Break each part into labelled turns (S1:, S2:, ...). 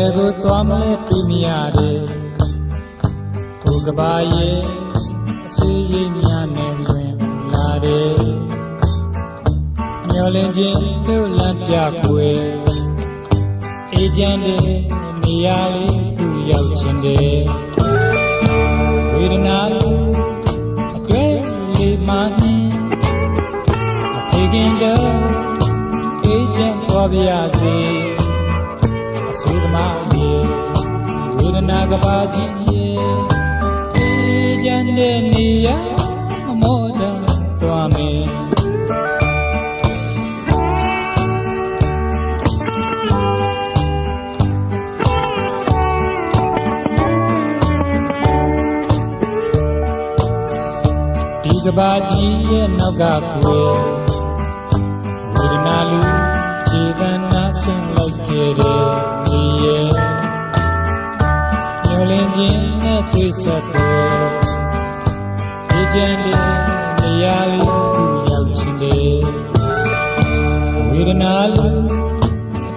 S1: ယ်ကိုသွားမလဲပြမရတယ်ဟိုကဘာရဲ့အဆွေရင်းများနဲ့လွင်လာတယ်မျောလင်းခြင်းတို့လက်ပြကွယ်အေဂျင့်တွေနေရာလေးသူရောက်ခြင်းတယ်ဝေဒနာလို့အတွေ့လေးမှနေအဖေခင်တော့အေဂျင့်တော်ပြရစီ အဆွေးသမားရဲ့ဝေဒနာကဘာကြီးရဲ့အေဂျင့်တဲ့နေရာအမောတန်သွားမယ်ဒီကဘာကြီးရဲ့နောက်ကကွယ်ဝေဒနာလူခြေတန်းနာဆွင့်လိုက်ခဲ့တဲ့ဒီ ခြင်းနဲ့တွေ့ဆက်တဲ့ဒီကြံတဲ့နေရာလေးကိုရောက်ချင်တယ်ဝေဒနာလူ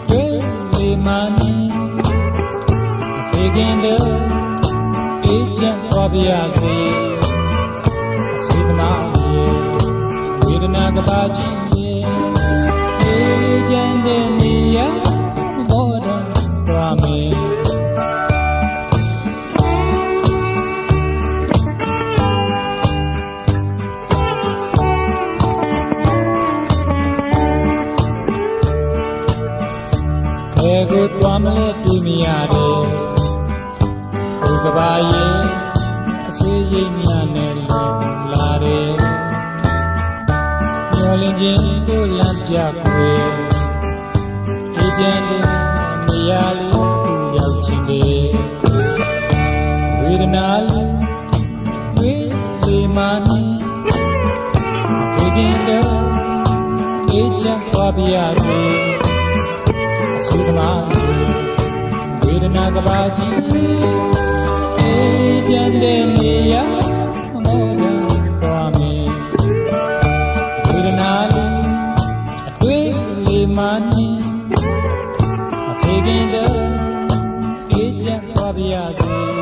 S1: တွေ့လေးမှနေအဖေကင်းတဲ့အေးချမ်းသွားပြရစေစေသမားရဲ့ဝေဒနာကဘာကြီးရဲ့အေးချမ်းတဲ့နေရာ ကိုသွားမလဲတွေ့မရတယ်ဘုကဘာရဲ့အဆွေးရိပ်များနဲ့လွန်လာတယ်မျောလင်းခြင်းတို့လမ်းပြခွေအေဂျင့်တဲ့နေရာလေးသူရောက်ချင်တယ်ဝေဒနာလေးဝေဒီမာနီဒီကင်းတော့အေဂျင့်သွားပြရစေအ ဆူသမားဝေဒနာကဘာကြီးအေးချမ်းတဲ့နေရာမောဒံသွားမယ်ဝေဒနာလေးအတွေ့လေးမှနေအဖေကင်းတော့အေးချမ်းသွားပြရစေ